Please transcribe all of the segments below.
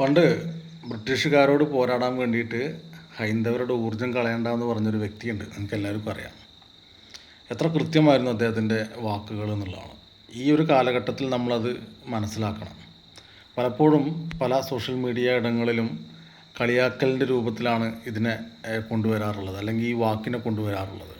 പണ്ട് ബ്രിട്ടീഷുകാരോട് പോരാടാൻ വേണ്ടിയിട്ട് ഹൈന്ദവരുടെ ഊർജം കളയണ്ടെന്ന് പറഞ്ഞൊരു വ്യക്തിയുണ്ട്. നിങ്ങൾക്ക് എല്ലാവർക്കും അറിയാം. എത്ര കൃത്യമായിരുന്നു അദ്ദേഹത്തിന്റെ വാക്കുകൾ എന്നുള്ളതാണ്. ഈ ഒരു കാലഘട്ടത്തിൽ നമ്മളത് മനസ്സിലാക്കണം. പലപ്പോഴും പല സോഷ്യൽ മീഡിയ ഇടങ്ങളിലും കളിയാക്കലിന്റെ രൂപത്തിലാണ് ഇതിനെ കൊണ്ടുവരാറുള്ളത്. അല്ലെങ്കിൽ ഈ വാക്കിനെ കൊണ്ടുവരാറുള്ളത്.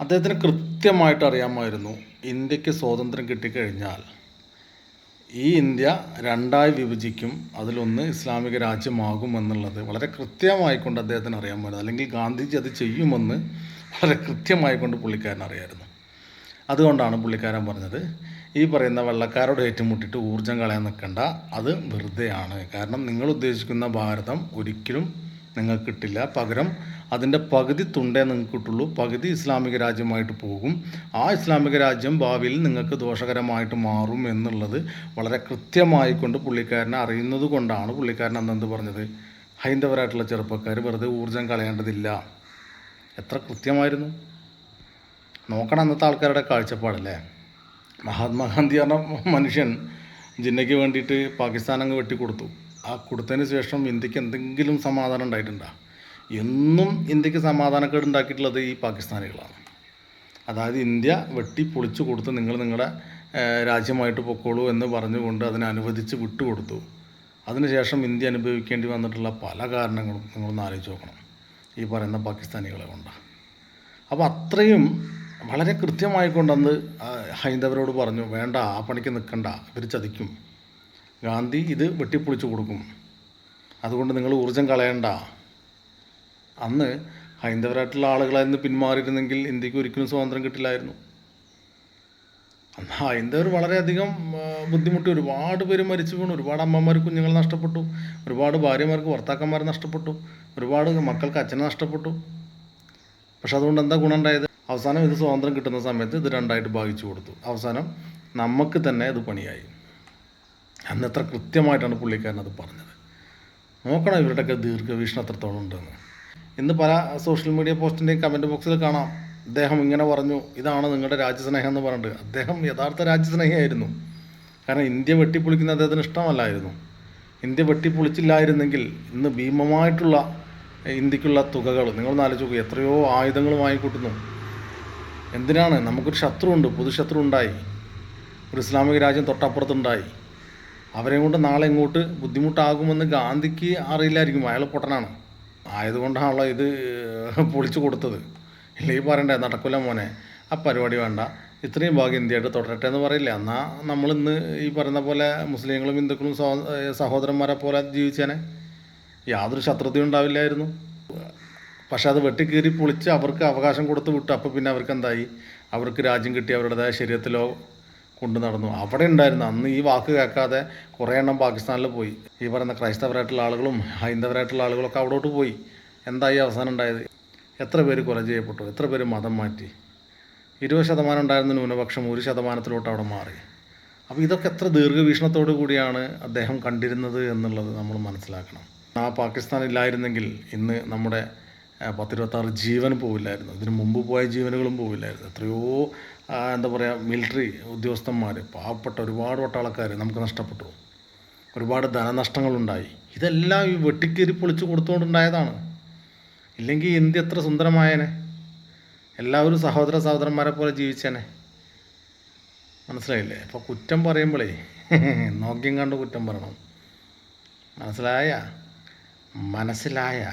അദ്ദേഹത്തിന് കൃത്യമായിട്ട് അറിയാമായിരുന്നു ഇന്ത്യയ്ക്ക് സ്വാതന്ത്ര്യം കിട്ടിക്കഴിഞ്ഞാൽ ഈ ഇന്ത്യ രണ്ടായി വിഭജിക്കും അതിലൊന്ന് ഇസ്ലാമിക രാജ്യമാകും എന്നുള്ളത് വളരെ കൃത്യമായിക്കൊണ്ട് അദ്ദേഹത്തിന് അറിയാമായിരുന്നു അല്ലെങ്കിൽ ഗാന്ധിജി അത് ചെയ്യുമെന്ന് വളരെ കൃത്യമായിക്കൊണ്ട് പുള്ളിക്കാരൻ അറിയായിരുന്നു. അതുകൊണ്ടാണ് പുള്ളിക്കാരൻ പറഞ്ഞത് ഈ പറയുന്ന വെള്ളക്കാരോട് ഏറ്റുമുട്ടിയിട്ട് ഊർജം കളയാൻ നിൽക്കണ്ട അത് വെറുതെയാണ്. കാരണം നിങ്ങൾ ഉദ്ദേശിക്കുന്ന ഭാരതം ഒരിക്കലും നിങ്ങൾക്ക് കിട്ടില്ല. പകരം അതിന്റെ പകുതി തുണ്ടേ നിങ്ങൾക്ക് കിട്ടുള്ളൂ. പകുതി ഇസ്ലാമിക രാജ്യമായിട്ട് പോകും. ആ ഇസ്ലാമിക രാജ്യം ഭാവിയിൽ നിങ്ങൾക്ക് ദോഷകരമായിട്ട് മാറും എന്നുള്ളത് വളരെ കൃത്യമായിക്കൊണ്ട് പുള്ളിക്കാരനെ അറിയുന്നത് കൊണ്ടാണ് പുള്ളിക്കാരൻ അന്നെന്ത് പറഞ്ഞത്? ഹൈന്ദവരായിട്ടുള്ള ചെറുപ്പക്കാർ വെറുതെ ഊർജം കളയേണ്ടതില്ല. എത്ര കൃത്യമായിരുന്നു? നോക്കണം അന്നത്തെ ആൾക്കാരുടെ കാഴ്ചപ്പാടല്ലേ? മഹാത്മാഗാന്ധി പറഞ്ഞ മനുഷ്യൻ ജിന്നയ്ക്ക് വേണ്ടിയിട്ട് പാകിസ്ഥാൻ അങ്ങ് വെട്ടിക്കൊടുത്തു. ആ കൊടുത്തതിന് ശേഷം ഇന്ത്യയ്ക്ക് എന്തെങ്കിലും സമാധാനം ഉണ്ടായിട്ടുണ്ടോ? എന്നും ഇന്ത്യയ്ക്ക് സമാധാനക്കേട് ഉണ്ടാക്കിയിട്ടുള്ളത് ഈ പാകിസ്ഥാനികളാണ്. അതായത് ഇന്ത്യ വെട്ടി പൊളിച്ചു കൊടുത്ത് നിങ്ങൾ നിങ്ങളുടെ രാജ്യമായിട്ട് പൊക്കോളൂ എന്ന് പറഞ്ഞുകൊണ്ട് അതിനെ അനുവദിച്ച് വിട്ടുകൊടുത്തു. അതിനുശേഷം ഇന്ത്യ അനുഭവിക്കേണ്ടി വന്നിട്ടുള്ള പല കാരണങ്ങളും നിങ്ങളൊന്ന് ആലോചിച്ച് നോക്കണം. ഈ പറയുന്ന പാകിസ്ഥാനികളെ കൊണ്ട്. അപ്പോൾ അത്രയും വളരെ കൃത്യമായി കൊണ്ടന്ന് ഹൈന്ദവരോട് പറഞ്ഞു വേണ്ട ആ പണിക്ക് നിൽക്കണ്ട ഇവർ ചതിക്കും. ഗാന്ധി ഇത് വെട്ടിപ്പൊളിച്ചു കൊടുക്കും. അതുകൊണ്ട് നിങ്ങൾ ഊർജം കളയണ്ട. അന്ന് ഹൈന്ദവരായിട്ടുള്ള ആളുകളായിരുന്നു പിന്മാറിയിരുന്നെങ്കിൽ ഇന്ത്യയ്ക്ക് ഒരിക്കലും സ്വാതന്ത്ര്യം കിട്ടില്ലായിരുന്നു. അന്ന് ഹൈന്ദവർ വളരെയധികം ബുദ്ധിമുട്ടി. ഒരുപാട് പേര് മരിച്ചു വീണു. ഒരുപാട് അമ്മമാർ കുഞ്ഞുങ്ങൾ നഷ്ടപ്പെട്ടു. ഒരുപാട് ഭാര്യമാർക്ക് ഭർത്താക്കന്മാർ നഷ്ടപ്പെട്ടു. ഒരുപാട് മക്കൾക്ക് അച്ഛനെ നഷ്ടപ്പെട്ടു. പക്ഷെ അതുകൊണ്ട് എന്താ ഗുണം ഉണ്ടായത്? അവസാനം ഇത് സ്വാതന്ത്ര്യം കിട്ടുന്ന സമയത്ത് ഇത് രണ്ടായിട്ട് ഭാഗിച്ചു കൊടുത്തു. അവസാനം നമുക്ക് തന്നെ ഇത് പണിയായി. അന്ന് എത്ര കൃത്യമായിട്ടാണ് പുള്ളിക്കാരൻ അത് പറഞ്ഞത്. നോക്കണം ഇവരുടെയൊക്കെ ദീർഘവീക്ഷണം എത്രത്തോളം ഉണ്ടെന്ന്. ഇന്ന് പല സോഷ്യൽ മീഡിയ പോസ്റ്റിന്റെയും കമന്റ് ബോക്സിൽ കാണാം. അദ്ദേഹം ഇങ്ങനെ പറഞ്ഞു ഇതാണ് നിങ്ങളുടെ രാജ്യസ്നേഹം എന്ന് പറഞ്ഞിട്ട്. അദ്ദേഹം യഥാർത്ഥ രാജ്യസ്നേഹിയായിരുന്നു. കാരണം ഇന്ത്യ വെട്ടിപ്പൊളിക്കുന്ന അദ്ദേഹത്തിന് ഇഷ്ടമല്ലായിരുന്നു. ഇന്ത്യ വെട്ടിപ്പൊളിച്ചില്ലായിരുന്നെങ്കിൽ ഇന്ന് ഭീമമായിട്ടുള്ള ഇന്ത്യക്കുള്ള തുകകൾ നിങ്ങൾ ആലോചിച്ച് നോക്കുക എത്രയോ ആയുധങ്ങൾ വാങ്ങിക്കൂട്ടുന്നു. എന്തിനാണ്? നമുക്കൊരു ശത്രുവുണ്ട് പൊതുശത്രു ഉണ്ടായി ഒരു ഇസ്ലാമിക രാജ്യം തൊട്ടപ്പുറത്തുണ്ടായി. അവരെ കൊണ്ട് നാളെ ഇങ്ങോട്ട് ബുദ്ധിമുട്ടാകുമെന്ന് ഗാന്ധിക്ക് അറിയില്ലായിരിക്കും. അയാൾ പൊട്ടനാണ്. ആയതുകൊണ്ടാണല്ലോ ഇത് പൊളിച്ചു കൊടുത്തത്. ഇല്ലെങ്കിൽ പറയണ്ടേ നടക്കില്ല മോനെ. ആ പരിപാടി വേണ്ട. ഇത്രയും ഭാഗം ഇന്ത്യയായിട്ട് തുടരട്ടെ എന്ന് പറയില്ല. എന്നാൽ നമ്മൾ ഇന്ന് ഈ പറയുന്ന പോലെ മുസ്ലിങ്ങളും ഹിന്ദുക്കളും സഹോദരന്മാരെ പോലെ ജീവിച്ചേനെ. യാതൊരു ശത്രുതയും ഉണ്ടാവില്ലായിരുന്നു. പക്ഷെ അത് വെട്ടിക്കീറി പൊളിച്ച് അവർക്ക് അവകാശം കൊടുത്ത് വിട്ടു. അപ്പോൾ പിന്നെ അവർക്ക് എന്തായി അവർക്ക് രാജ്യം കിട്ടി അവരുടേതായ ശരീരത്തിലോ കൊണ്ടു നടന്നു. അവിടെ ഉണ്ടായിരുന്നു. അന്ന് ഈ വാക്ക് കേൾക്കാതെ കുറേ എണ്ണം പാകിസ്ഥാനിൽ പോയി. ഈ പറയുന്ന ക്രൈസ്തവരായിട്ടുള്ള ആളുകളും ഹൈന്ദവരായിട്ടുള്ള ആളുകളൊക്കെ അവിടോട്ട് പോയി. എന്തായി അവസാനം ഉണ്ടായത്? എത്ര പേര് കൊല ചെയ്യപ്പെട്ടു? എത്ര പേര് മതം മാറ്റി? ഇരുപത് ശതമാനം ഉണ്ടായിരുന്ന ന്യൂനപക്ഷം ഒരു ശതമാനത്തിലോട്ട് അവിടെ മാറി. അപ്പോൾ ഇതൊക്കെ എത്ര ദീർഘവീക്ഷണത്തോടു കൂടിയാണ് അദ്ദേഹം കണ്ടിരുന്നത് എന്നുള്ളത് നമ്മൾ മനസ്സിലാക്കണം. ആ പാകിസ്ഥാൻ ഇല്ലായിരുന്നെങ്കിൽ ഇന്ന് നമ്മുടെ പത്തിരുപത്താറ് ജീവൻ പോവില്ലായിരുന്നു. ഇതിന് മുമ്പ് പോയ ജീവനുകളും പോവില്ലായിരുന്നു. എത്രയോ എന്താ പറയുക മിലിറ്ററി ഉദ്യോഗസ്ഥന്മാർ പാവപ്പെട്ട ഒരുപാട് പട്ടാളക്കാർ നമുക്ക് നഷ്ടപ്പെട്ടു. ഒരുപാട് ധനനഷ്ടങ്ങളുണ്ടായി. ഇതെല്ലാം ഈ വെട്ടിക്കേരി പൊളിച്ചു കൊടുത്തുകൊണ്ടുണ്ടായതാണ്. ഇല്ലെങ്കിൽ ഇന്ത്യ എത്ര സുന്ദരമായേനെ. എല്ലാവരും സഹോദര സഹോദരന്മാരെ പോലെ ജീവിച്ചേനെ. മനസ്സിലായില്ലേ? അപ്പോൾ കുറ്റം പറയുമ്പോഴേ നോക്കിയും കണ്ട് കുറ്റം പറയണം. മനസ്സിലായ? മനസ്സിലായ?